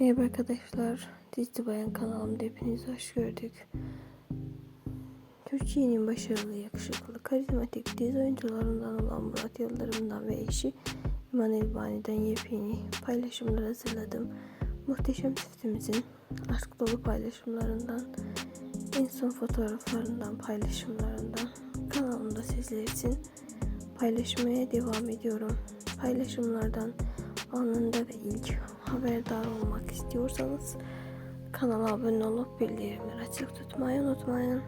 Merhaba arkadaşlar. Dizi Bayan kanalımda hepiniz hoş gördük. Türkiye'nin başarılı, yakışıklı, karizmatik dizi oyuncularından olan Murat Yıldırım'dan ve eşi İman Elbani'den yepyeni paylaşımlar hazırladım. Muhteşem çiftimizin aşk dolu paylaşımlarından, en son fotoğraflarından, paylaşımlarından kanalımda sizler için paylaşmaya devam ediyorum. Paylaşımlardan anında ve ilk haberdar olmak istiyorsanız kanala abone olup bildirimleri açık tutmayı unutmayın.